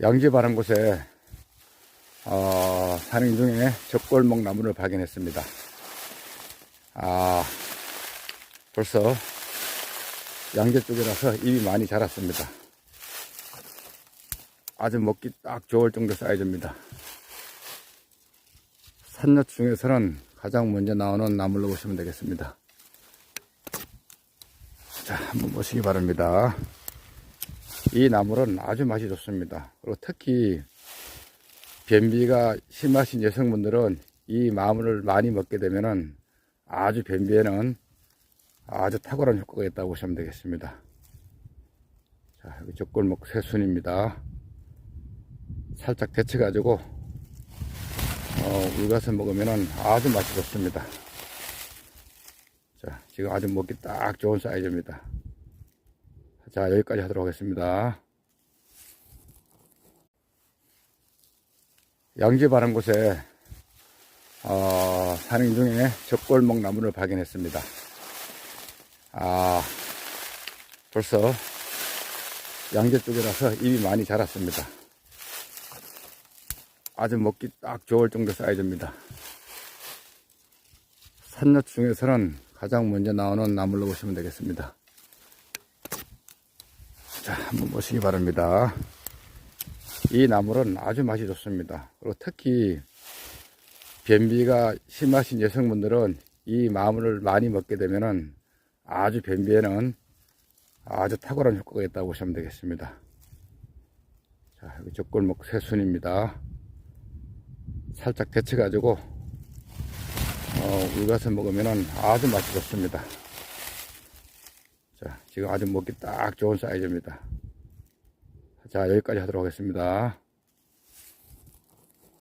양지바람 곳에 어, 산행 중에 적골목 나무를 발견했습니다. 아, 벌써 양재 쪽이라서 잎이 많이 자랐습니다. 아주 먹기 딱 좋을 정도 사이즈입니다. 산엿 중에서는 가장 먼저 나오는 나물로 보시면 되겠습니다. 자, 한번 보시기 바랍니다. 이 나물은 아주 맛이 좋습니다. 그리고 특히 변비가 심하신 여성분들은 이 나물을 많이 먹게 되면은 아주 변비에는 아주 탁월한 효과가 있다고 보시면 되겠습니다. 자, 여기 적골목 새순입니다. 살짝 데쳐가지고, 어, 물 가서 먹으면은 아주 맛이 좋습니다. 자, 지금 아주 먹기 딱 좋은 사이즈입니다. 자, 여기까지 하도록 하겠습니다. 양지 바람 곳에, 어, 산행 중에 적골목 나무를 발견했습니다. 아, 벌써 양재 쪽이라서 잎이 많이 자랐습니다. 아주 먹기 딱 좋을 정도 사이즈입니다. 산엿 중에서는 가장 먼저 나오는 나물로 보시면 되겠습니다. 자, 한번 보시기 바랍니다. 이 나물은 아주 맛이 좋습니다. 그리고 특히 변비가 심하신 여성분들은 이 나물을 많이 먹게 되면은 아주 변비에는 아주 탁월한 효과가 있다고 보시면 되겠습니다. 자, 여기 적골목 새순입니다. 살짝 데쳐가지고, 어, 물 가서 먹으면은 아주 맛이 좋습니다. 자, 지금 아주 먹기 딱 좋은 사이즈입니다. 자, 여기까지 하도록 하겠습니다.